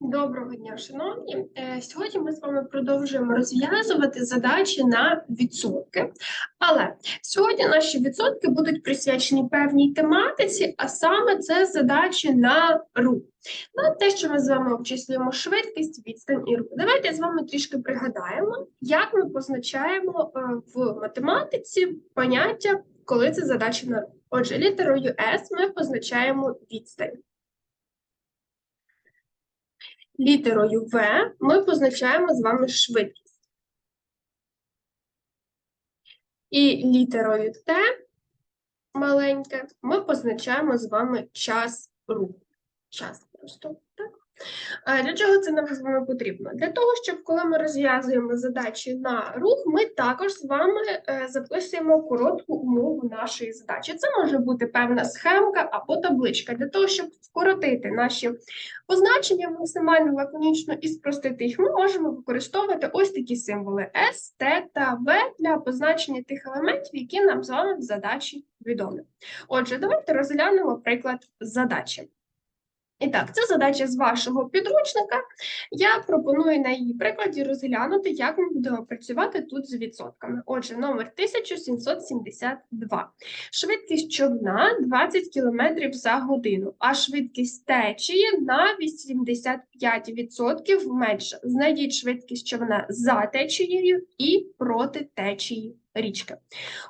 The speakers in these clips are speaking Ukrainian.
Доброго дня, шановні. Е, Сьогодні ми з вами продовжуємо розв'язувати задачі на відсотки. Але сьогодні наші відсотки будуть присвячені певній тематиці, а саме це задачі на рух. На те, що ми з вами обчислюємо швидкість, відстань і рух. Давайте з вами трішки пригадаємо, як ми позначаємо е, в математиці поняття, коли це задача на рух. Отже, літерою S ми позначаємо відстань. Літерою В ми позначаємо з вами швидкість. І літерою Т маленьке ми позначаємо з вами час руху. Час просто, так? Для чого це нам з вами потрібно? Для того, щоб коли ми розв'язуємо задачі на рух, ми також з вами е, записуємо коротку умову нашої задачі. Це може бути певна схемка або табличка, для того, щоб вкоротити наші позначення максимально лаконічно і спростити їх, ми можемо використовувати ось такі символи S, T та V для позначення тих елементів, які нам з вами в задачі відомі. Отже, давайте розглянемо приклад задачі. І так, це задача з вашого підручника. Я пропоную на її прикладі розглянути, як ми будемо працювати тут з відсотками. Отже, номер 1772. Швидкість човна 20 км за годину, а швидкість течії на 85% менша. Знайдіть швидкість човна за течією і проти течії річки.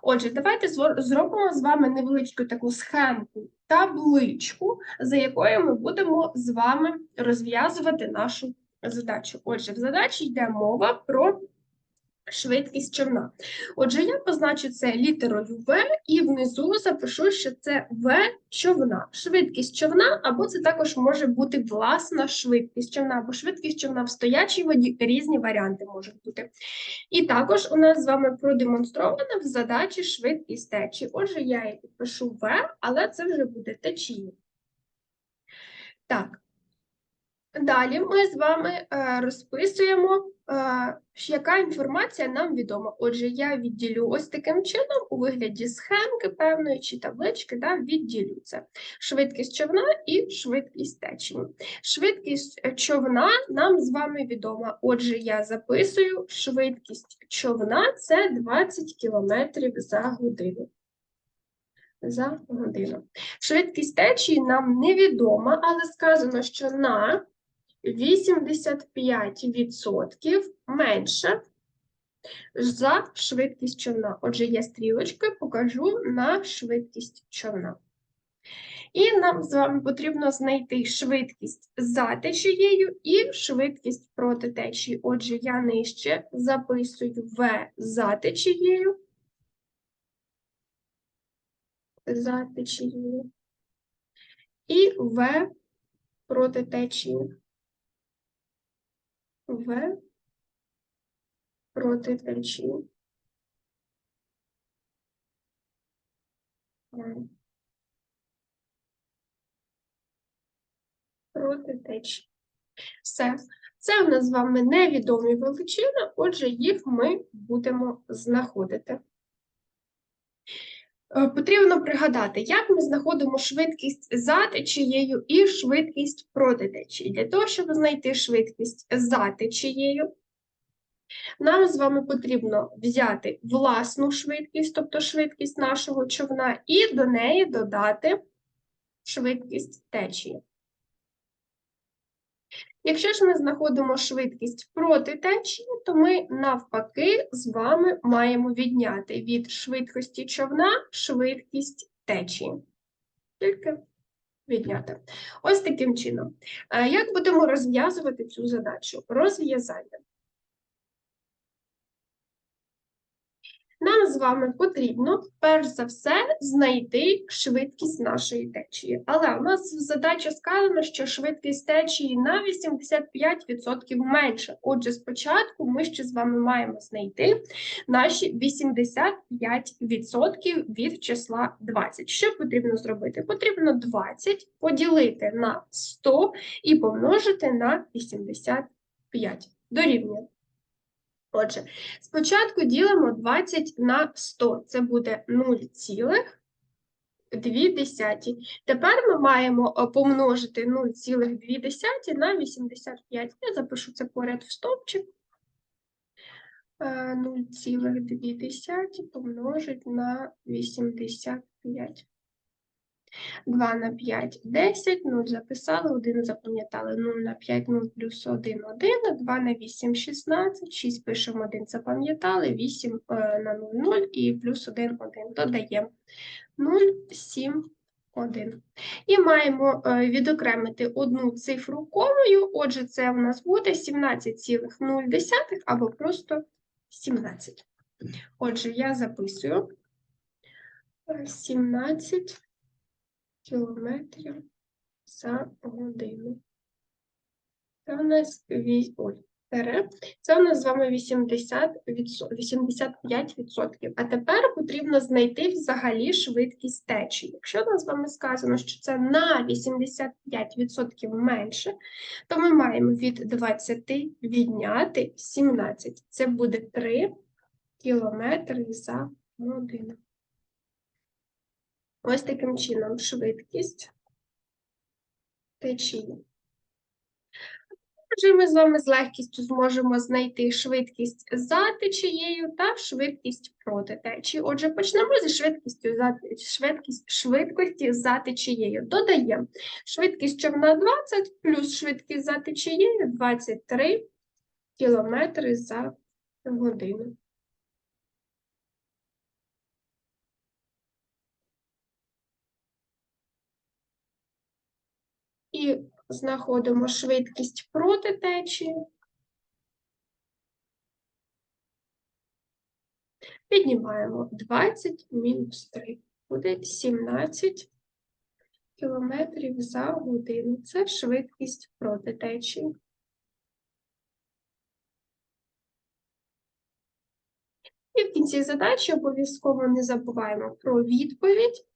Отже, давайте зробимо з вами невеличку таку схемку, табличку, за якою ми будемо з вами розв'язувати нашу задачу. Отже, в задачі йде мова про швидкість човна. Отже, я позначу це літерою В і внизу запишу, що це В човна. Швидкість човна, або це також може бути власна швидкість човна, або швидкість човна в стоячій воді, різні варіанти можуть бути. І також у нас з вами продемонстрована в задачі швидкість течії. Отже, я її підпишу В, але це вже буде течія. Так. Далі ми з вами е, розписуємо, е, яка інформація нам відома. Отже, я відділю ось таким чином у вигляді схемки певної чи таблички, да, відділю це. Швидкість човна і швидкість течії. Швидкість е, човна нам з вами відома. Отже, я записую швидкість човна це 20 км за годину. За годину. Швидкість течії нам невідома, але сказано, що на 85% менше за швидкість човна. Отже, я стрілочкою покажу на швидкість човна. І нам з вами потрібно знайти швидкість за течією і швидкість проти течії. Отже, я нижче записую В за течією. За течією. І В проти течії. В проти течії. Проти течії. Все. Це у нас з вами невідомі величини, отже, їх ми будемо знаходити. Е, Потрібно пригадати, як ми знаходимо швидкість за течією і швидкість проти течії. Для того, щоб знайти швидкість за течією, нам з вами потрібно взяти власну швидкість, тобто швидкість нашого човна, і до неї додати швидкість течії. Якщо ж ми знаходимо швидкість проти течії, то ми навпаки з вами маємо відняти від швидкості човна швидкість течії. Тільки відняти. Ось таким чином. Е, Як будемо розв'язувати цю задачу? Розв'язання. Нам з вами потрібно, перш за все, знайти швидкість нашої течії. Але у нас в задачі сказано, що швидкість течії на 85% менше. Отже, спочатку ми ще з вами маємо знайти наші 85% від числа 20. Що потрібно зробити? Потрібно 20 поділити на 100 і помножити на 85. Дорівнює. Отже, спочатку ділимо 20 на 100. Це буде 0,2. Тепер ми маємо е, помножити 0,2 на 85. Я запишу це поряд в стовпчик. Е, 0,2 помножить на 85. 2 на 5 – 10, 0 записали, 1 запам'ятали, 0 на 5, 0 плюс 1 – 1, 2 на 8 – 16, 6 пишемо 1 запам'ятали, 8 е, на 0 – 0 і плюс 1 – 1 додаємо. 0, 7, 1. І маємо е, відокремити одну цифру комою, отже, це в нас буде 17,0 або просто 17. Отже, я записую. Е, 17 кілометрів за годину. Це у нас вісь... Ой. Це у нас з вами 80 відсо- 85%. А тепер потрібно знайти взагалі швидкість течії. Якщо у нас з вами сказано, що це на 85% менше, то ми маємо від 20 відняти 17. Це буде 3 кілометри за годину. Ось таким чином швидкість течії. Отже, ми з вами з легкістю зможемо знайти швидкість за течією та швидкість проти течії. Отже, почнемо зі швидкістю за швидкість, швидкості за течією. Додаємо швидкість човна 20 плюс швидкість за течією 23 кілометри за годину. І знаходимо швидкість проти течії. Піднімаємо 20 мінус 3. Буде 17 кілометрів за годину. Це швидкість проти течії. І в кінці задачі обов'язково не забуваємо про відповідь.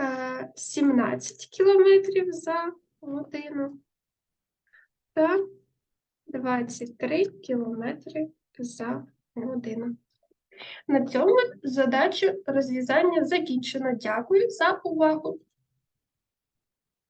Е, 17 кілометрів за годину та 23 кілометри за годину. На цьому задачу розв'язання закінчено. Дякую за увагу.